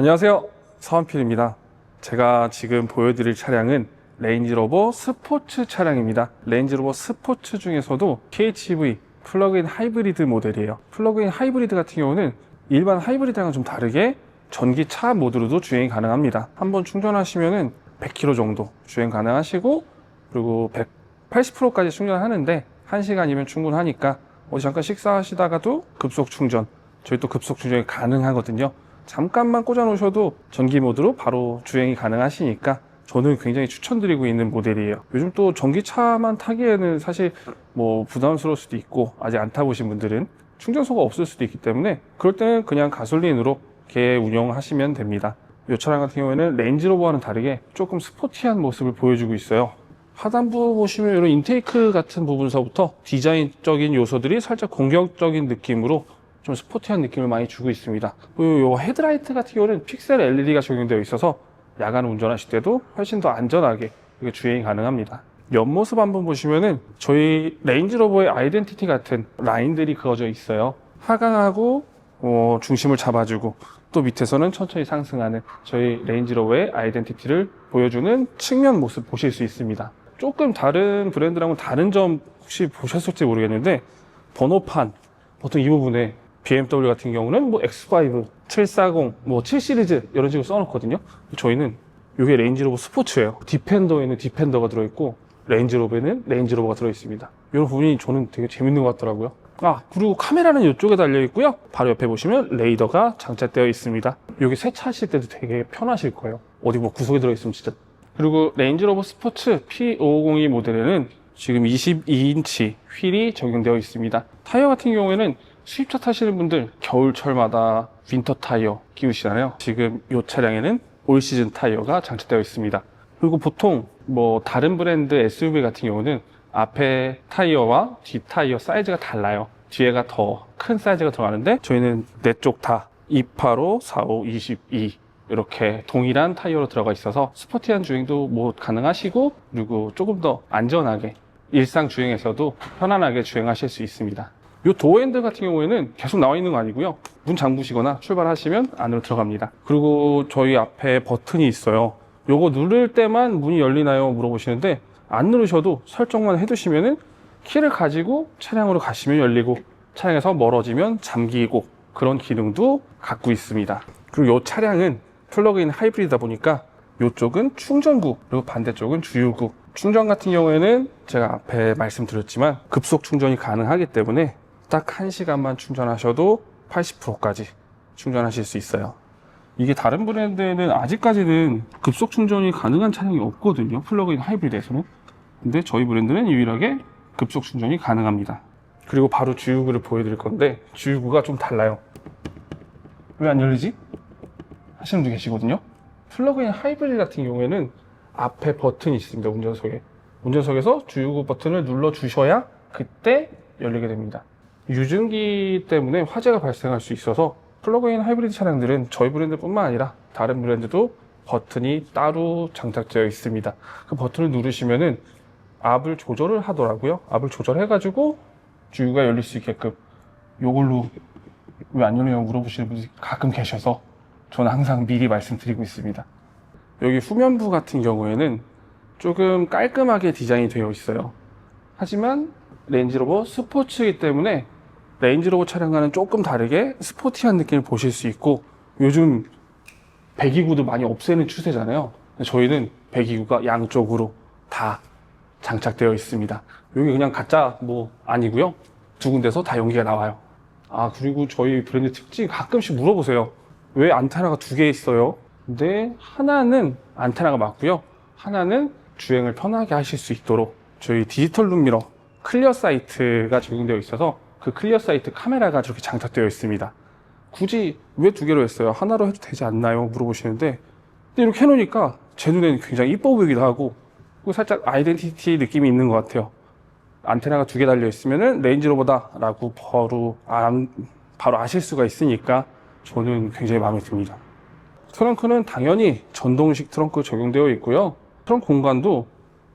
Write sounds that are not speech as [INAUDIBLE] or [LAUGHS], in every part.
안녕하세요. 서한필입니다. 제가 지금 보여드릴 차량은 레인지로버 스포츠 차량입니다. 레인지로버 스포츠 중에서도 PHEV 플러그인 하이브리드 모델이에요. 플러그인 하이브리드 같은 경우는 일반 하이브리드랑은 좀 다르게 전기차 모드로도 주행이 가능합니다. 한번 충전하시면은 100km 정도 주행 가능하시고 그리고 180%까지 충전하는데 1시간이면 충분하니까 어디 잠깐 식사하시다가도 급속 충전 저희 또 급속 충전이 가능하거든요. 잠깐만 꽂아 놓으셔도 전기 모드로 바로 주행이 가능하시니까 저는 굉장히 추천드리고 있는 모델이에요. 요즘 또 전기차만 타기에는 사실 뭐 부담스러울 수도 있고 아직 안 타보신 분들은 충전소가 없을 수도 있기 때문에 그럴 때는 그냥 가솔린으로 개 운영하시면 됩니다. 이 차량 같은 경우에는 레인지로버와는 다르게 조금 스포티한 모습을 보여주고 있어요. 하단부 보시면 이런 인테이크 같은 부분서부터 디자인적인 요소들이 살짝 공격적인 느낌으로 좀 스포티한 느낌을 많이 주고 있습니다. 그리고 이 헤드라이트 같은 경우는 픽셀 LED가 적용되어 있어서 야간 운전하실 때도 훨씬 더 안전하게 주행이 가능합니다. 옆모습 한번 보시면은 저희 레인지로버의 아이덴티티 같은 라인들이 그어져 있어요. 하강하고 어, 중심을 잡아주고 또 밑에서는 천천히 상승하는 저희 레인지로버의 아이덴티티를 보여주는 측면 모습 보실 수 있습니다. 조금 다른 브랜드랑은 다른 점 혹시 보셨을지 모르겠는데 번호판 보통 이 부분에 BMW 같은 경우는 뭐 X5, 740, 뭐 7시리즈 이런 식으로 써놓거든요. 저희는 이게 레인지로버 스포츠예요. 디펜더에는 디펜더가 들어있고 레인지로버에는 레인지로버가 들어있습니다. 이런 부분이 저는 되게 재밌는 것 같더라고요. 아 그리고 카메라는 이쪽에 달려 있고요. 바로 옆에 보시면 레이더가 장착되어 있습니다. 여기 세차하실 때도 되게 편하실 거예요. 어디 뭐 구석에 들어있으면 진짜. 그리고 레인지로버 스포츠 P550E 모델에는 지금 22인치 휠이 적용되어 있습니다. 타이어 같은 경우에는 수입차 타시는 분들 겨울철마다 윈터 타이어 끼우시잖아요. 지금 이 차량에는 올 시즌 타이어가 장착되어 있습니다. 그리고 보통 뭐 다른 브랜드 SUV 같은 경우는 앞에 타이어와 뒤 타이어 사이즈가 달라요. 뒤에가 더 큰 사이즈가 들어가는데 저희는 네 쪽 다 285, 45, 22 이렇게 동일한 타이어로 들어가 있어서 스포티한 주행도 뭐 가능하시고 그리고 조금 더 안전하게 일상 주행에서도 편안하게 주행하실 수 있습니다. 이 도어핸들 같은 경우에는 계속 나와 있는 거 아니고요. 문 잠그시거나 출발하시면 안으로 들어갑니다. 그리고 저희 앞에 버튼이 있어요. 요거 누를 때만 문이 열리나요? 물어보시는데 안 누르셔도 설정만 해두시면은 키를 가지고 차량으로 가시면 열리고 차량에서 멀어지면 잠기고 그런 기능도 갖고 있습니다. 그리고 이 차량은 플러그인 하이브리드다 보니까 이쪽은 충전구 그리고 반대쪽은 주유구 충전 같은 경우에는 제가 앞에 말씀드렸지만 급속 충전이 가능하기 때문에 딱 1시간만 충전하셔도 80%까지 충전하실 수 있어요. 이게 다른 브랜드에는 아직까지는 급속 충전이 가능한 차량이 없거든요. 플러그인 하이브리드에서는. 근데 저희 브랜드는 유일하게 급속 충전이 가능합니다. 그리고 바로 주유구를 보여드릴 건데 주유구가 좀 달라요. 왜 안 열리지? 하시는 분 계시거든요. 플러그인 하이브리드 같은 경우에는 앞에 버튼이 있습니다. 운전석에. 운전석에서 주유구 버튼을 눌러 주셔야 그때 열리게 됩니다. 유증기 때문에 화재가 발생할 수 있어서 플러그인 하이브리드 차량들은 저희 브랜드뿐만 아니라 다른 브랜드도 버튼이 따로 장착되어 있습니다. 그 버튼을 누르시면은 압을 조절을 하더라고요. 압을 조절해가지고 주유가 열릴 수 있게끔 요걸로 왜 안 열리냐고 물어보시는 분들이 가끔 계셔서 저는 항상 미리 말씀드리고 있습니다. 여기 후면부 같은 경우에는 조금 깔끔하게 디자인이 되어 있어요. 하지만 레인지로버 스포츠이기 때문에 레인지로버 차량과는 조금 다르게 스포티한 느낌을 보실 수 있고 요즘 배기구도 많이 없애는 추세잖아요. 저희는 배기구가 양쪽으로 다 장착되어 있습니다. 여기 그냥 가짜 뭐 아니고요. 두 군데서 다 연기가 나와요. 아 그리고 저희 브랜드 특징 가끔씩 물어보세요. 왜 안테나가 두 개 있어요? 근데 하나는 안테나가 맞고요. 하나는 주행을 편하게 하실 수 있도록 저희 디지털 룸미러 클리어 사이트가 적용되어 있어서 그 클리어 사이트 카메라가 저렇게 장착되어 있습니다. 굳이 왜 두 개로 했어요? 하나로 해도 되지 않나요? 물어보시는데 근데 이렇게 해놓으니까 제 눈에는 굉장히 이뻐 보이기도 하고 그리고 살짝 아이덴티티 느낌이 있는 것 같아요. 안테나가 두 개 달려 있으면은 레인지로버다라고 바로 안- 바로 아실 수가 있으니까 저는 굉장히 마음에 듭니다. 트렁크는 당연히 전동식 트렁크 적용되어 있고요. 트렁크 공간도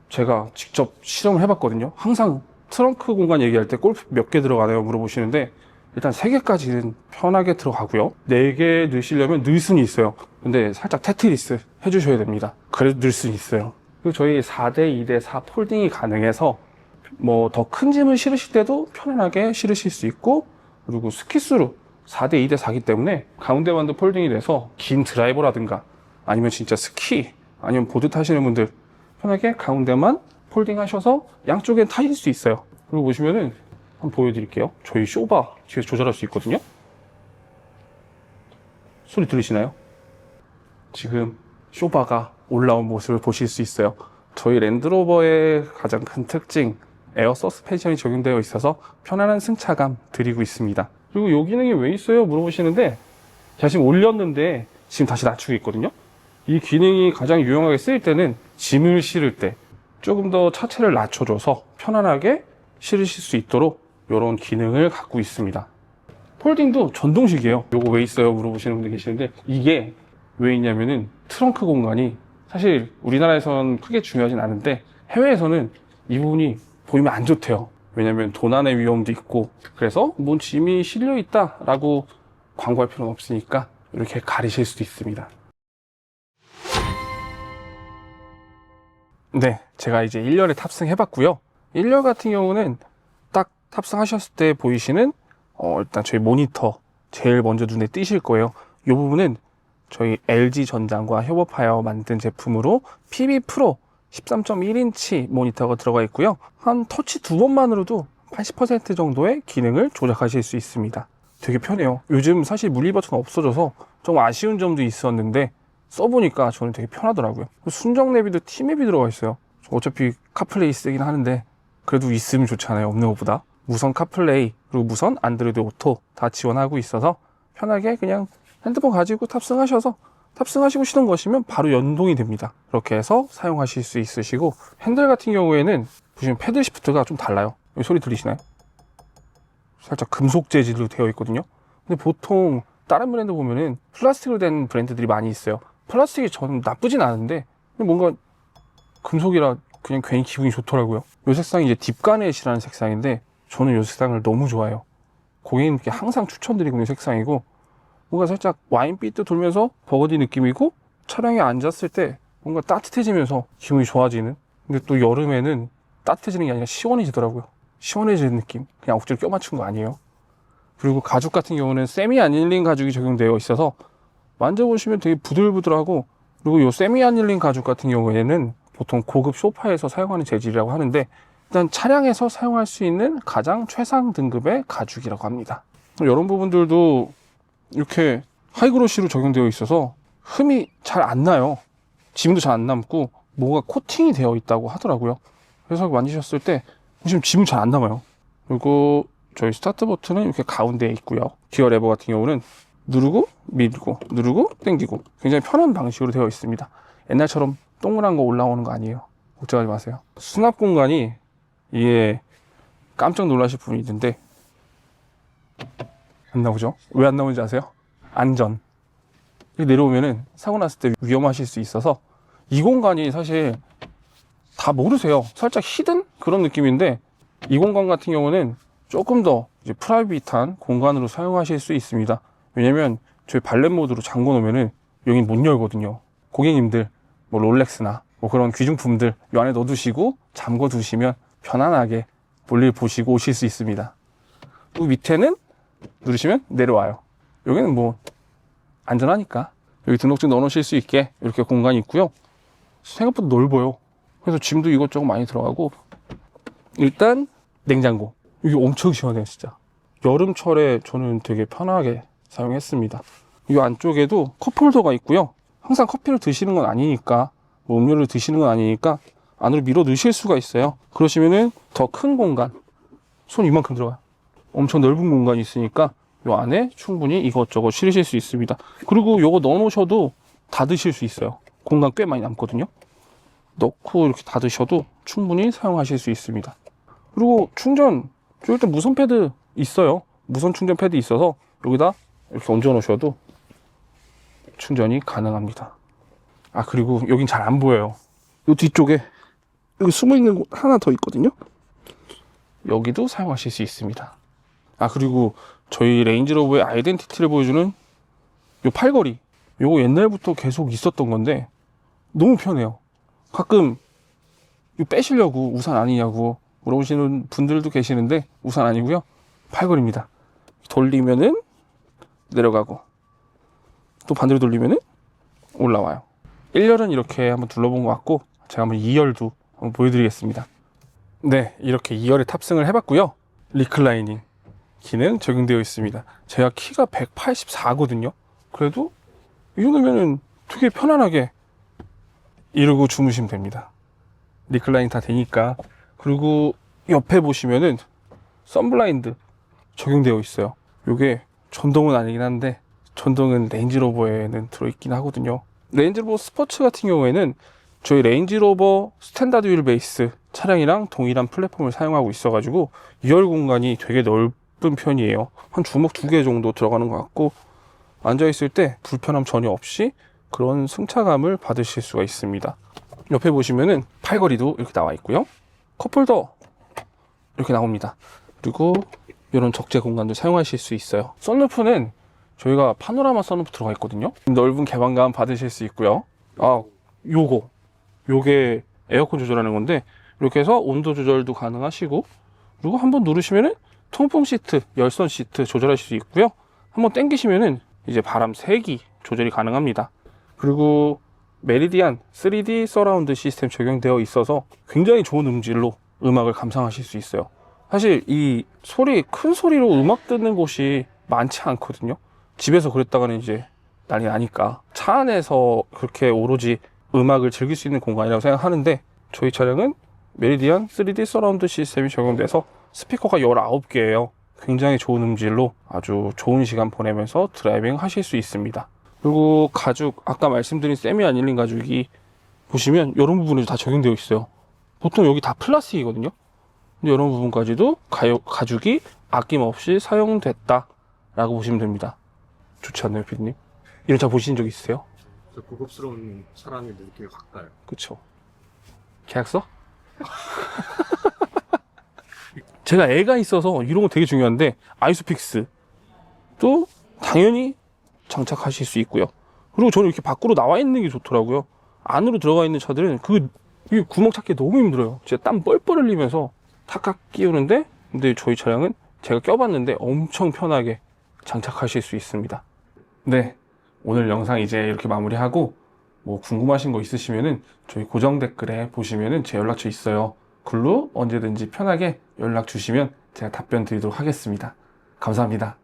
제가 직접 실험을 해봤거든요. 항상 트렁크 공간 얘기할 때 골프 몇 개 들어가나요? 물어보시는데 일단 3개까지는 편하게 들어가고요. 4개 넣으시려면 넣을 수는 있어요. 근데 살짝 테트리스 해주셔야 됩니다. 그래도 넣을 수는 있어요. 그리고 저희 4대 2대 4 폴딩이 가능해서 뭐 더 큰 짐을 실으실 때도 편안하게 실으실 수 있고 그리고 스키스로 4대 2대 4기 때문에 가운데만도 폴딩이 돼서 긴 드라이버라든가 아니면 진짜 스키 아니면 보드 타시는 분들 편하게 가운데만 폴딩 하셔서 양쪽엔 타실 수 있어요. 그리고 보시면은 한번 보여드릴게요. 저희 쇼바 뒤에서 조절할 수 있거든요. 소리 들리시나요? 지금 쇼바가 올라온 모습을 보실 수 있어요. 저희 랜드로버의 가장 큰 특징, 에어 서스펜션이 적용되어 있어서 편안한 승차감 드리고 있습니다. 그리고 이 기능이 왜 있어요? 물어보시는데, 제가 지금 올렸는데, 지금 다시 낮추고 있거든요? 이 기능이 가장 유용하게 쓰일 때는 짐을 실을 때 조금 더 차체를 낮춰줘서 편안하게 실으실 수 있도록 이런 기능을 갖고 있습니다. 폴딩도 전동식이에요. 요거 왜 있어요? 물어보시는 분들 계시는데 이게 왜 있냐면은 트렁크 공간이 사실 우리나라에선 크게 중요하진 않은데 해외에서는 이 부분이 보이면 안 좋대요. 왜냐면 도난의 위험도 있고 그래서 뭔 짐이 실려 있다 라고 광고할 필요는 없으니까 이렇게 가리실 수도 있습니다. 네, 제가 이제 1열에 탑승해봤고요. 1열 같은 경우는 딱 탑승하셨을 때 보이시는 어, 일단 저희 모니터 제일 먼저 눈에 띄실 거예요. 이 부분은 저희 LG 전장과 협업하여 만든 제품으로 PB 프로 13.1인치 모니터가 들어가 있고요. 한 터치 두 번만으로도 80% 정도의 기능을 조작하실 수 있습니다. 되게 편해요. 요즘 사실 물리 버튼 없어져서 좀 아쉬운 점도 있었는데 써보니까 저는 되게 편하더라고요. 순정 내비도 T맵이 들어가 있어요. 어차피 카플레이 쓰긴 하는데 그래도 있으면 좋잖아요. 없는 것보다. 무선 카플레이 그리고 무선 안드로이드 오토 다 지원하고 있어서 편하게 그냥 핸드폰 가지고 탑승하셔서 탑승하시고 시동 거시면 바로 연동이 됩니다. 그렇게 해서 사용하실 수 있으시고 핸들 같은 경우에는 보시면 패들 시프트가 좀 달라요. 소리 들리시나요? 살짝 금속 재질로 되어 있거든요. 근데 보통 다른 브랜드 보면은 플라스틱으로 된 브랜드들이 많이 있어요. 플라스틱이 저는 나쁘진 않은데 뭔가 금속이라 그냥 괜히 기분이 좋더라고요. 이 색상이 이제 딥가넷이라는 색상인데 저는 이 색상을 너무 좋아해요. 고객님께 항상 추천드리고 있는 색상이고 뭔가 살짝 와인빛도 돌면서 버거디 느낌이고 차량에 앉았을 때 뭔가 따뜻해지면서 기분이 좋아지는 근데 또 여름에는 따뜻해지는 게 아니라 시원해지더라고요. 시원해지는 느낌. 그냥 억지로 껴맞춘 거 아니에요. 그리고 가죽 같은 경우는 세미 아닐린 가죽이 적용되어 있어서 만져보시면 되게 부들부들하고 그리고 이 세미 아닐린 가죽 같은 경우에는 보통 고급 소파에서 사용하는 재질이라고 하는데 일단 차량에서 사용할 수 있는 가장 최상 등급의 가죽이라고 합니다. 이런 부분들도 이렇게 하이그로시로 적용되어 있어서 흠이 잘 안 나요. 지문도 잘 안 남고 뭐가 코팅이 되어 있다고 하더라고요. 그래서 만지셨을 때 지금 지문 잘 안 남아요. 그리고 저희 스타트 버튼은 이렇게 가운데에 있고요. 기어 레버 같은 경우는 누르고 밀고 누르고 당기고 굉장히 편한 방식으로 되어 있습니다. 옛날처럼 동그란 거 올라오는 거 아니에요. 걱정하지 마세요. 수납 공간이 이게 깜짝 놀라실 부분이 있는데 안 나오죠? 왜 안 나오는지 아세요? 안전. 내려오면은 사고 났을 때 위험하실 수 있어서 이 공간이 사실 다 모르세요. 살짝 히든 그런 느낌인데 이 공간 같은 경우는 조금 더 프라이빗한 공간으로 사용하실 수 있습니다. 왜냐면 저희 발렛 모드로 잠궈 놓으면은 여기 못 열거든요. 고객님들 뭐 롤렉스나 뭐 그런 귀중품들 이 안에 넣어 두시고 잠궈 두시면 편안하게 볼일 보시고 오실 수 있습니다. 또 밑에는 누르시면 내려와요. 여기는 뭐 안전하니까 여기 등록증 넣어 놓으실 수 있게 이렇게 공간이 있고요. 생각보다 넓어요. 그래서 짐도 이것저것 많이 들어가고 일단 냉장고 이게 엄청 시원해요 진짜 여름철에 저는 되게 편하게 사용했습니다. 이 안쪽에도 컵홀더가 있고요. 항상 커피를 드시는 건 아니니까 뭐 음료를 드시는 건 아니니까 안으로 밀어 넣으실 수가 있어요. 그러시면은 더 큰 공간 손 이만큼 들어가요. 엄청 넓은 공간이 있으니까 이 안에 충분히 이것저것 실으실 수 있습니다. 그리고 이거 넣어 놓으셔도 닫으실 수 있어요. 공간 꽤 많이 남거든요. 넣고 이렇게 닫으셔도 충분히 사용하실 수 있습니다. 그리고 충전, 저 일단 무선 패드 있어요. 무선 충전 패드 있어서 여기다 이렇게 얹어 놓으셔도 충전이 가능합니다. 아, 그리고 여긴 잘 안 보여요. 이 뒤쪽에 여기 숨어 있는 곳 하나 더 있거든요. 여기도 사용하실 수 있습니다. 아 그리고 저희 레인지로버의 아이덴티티를 보여주는 요 팔걸이 요거 옛날부터 계속 있었던 건데 너무 편해요 가끔 이거 빼시려고 우산 아니냐고 물어보시는 분들도 계시는데 우산 아니고요 팔걸이입니다 돌리면은 내려가고 또 반대로 돌리면은 올라와요. 1열은 이렇게 한번 둘러본 것 같고 제가 한번 2열도 한번 보여드리겠습니다. 네 이렇게 2열에 탑승을 해봤고요. 리클라이닝 기능 적용되어 있습니다. 제가 키가 184거든요. 그래도 이 정도면은 되게 편안하게 이러고 주무시면 됩니다. 리클라인 다 되니까. 그리고 옆에 보시면은 썬블라인드 적용되어 있어요. 요게 전동은 아니긴 한데 전동은 레인지로버에는 들어있긴 하거든요. 레인지로버 스포츠 같은 경우에는 저희 레인지로버 스탠다드 휠 베이스 차량이랑 동일한 플랫폼을 사용하고 있어 가지고 2열 공간이 되게 넓은 편이에요. 한 주먹 두 개 정도 들어가는 것 같고 앉아 있을 때 불편함 전혀 없이 그런 승차감을 받으실 수가 있습니다. 옆에 보시면은 팔걸이도 이렇게 나와 있고요. 컵홀더 이렇게 나옵니다. 그리고 이런 적재 공간도 사용하실 수 있어요. 썬루프는 저희가 파노라마 썬루프 들어가 있거든요. 넓은 개방감 받으실 수 있고요. 아 요거. 요게 에어컨 조절하는 건데 이렇게 해서 온도 조절도 가능하시고 그리고 한번 누르시면은 통풍 시트 열선 시트 조절하실 수 있고요. 한번 당기시면은 이제 바람 세기 조절이 가능합니다. 그리고 메리디안 3D 서라운드 시스템 적용되어 있어서 굉장히 좋은 음질로 음악을 감상하실 수 있어요. 사실 이 소리, 큰 소리로 음악 듣는 곳이 많지 않거든요. 집에서 그랬다가는 이제 난리 나니까 차 안에서 그렇게 오로지 음악을 즐길 수 있는 공간이라고 생각하는데 저희 차량은 메리디안 3D 서라운드 시스템이 적용돼서 스피커가 19개예요. 굉장히 좋은 음질로 아주 좋은 시간 보내면서 드라이빙 하실 수 있습니다. 그리고 가죽 아까 말씀드린 세미 아닐린 가죽이 보시면 이런 부분에도 다 적용되어 있어요 보통 여기 다 플라스틱이거든요 이런 부분까지도 가요, 가죽이 아낌없이 사용됐다 라고 보시면 됩니다 좋지 않나요 피디님? 이런 차 보신 적 있으세요? 저 고급스러운 사람의 느낌이 확 가요. 그쵸 계약서? [LAUGHS] 제가 애가 있어서 이런 거 되게 중요한데 아이소픽스 또 당연히 장착하실 수 있고요. 그리고 저는 이렇게 밖으로 나와 있는 게 좋더라고요. 안으로 들어가 있는 차들은 그이 구멍 찾기 너무 힘들어요. 진짜 땀 뻘뻘 흘리면서 탁탁 끼우는데 근데 저희 차량은 제가 껴봤는데 엄청 편하게 장착하실 수 있습니다. 네, 오늘 영상 이제 이렇게 마무리하고 뭐 궁금하신 거 있으시면은 저희 고정 댓글에 보시면은 제 연락처 있어요. 글로 언제든지 편하게 연락 주시면 제가 답변 드리도록 하겠습니다. 감사합니다.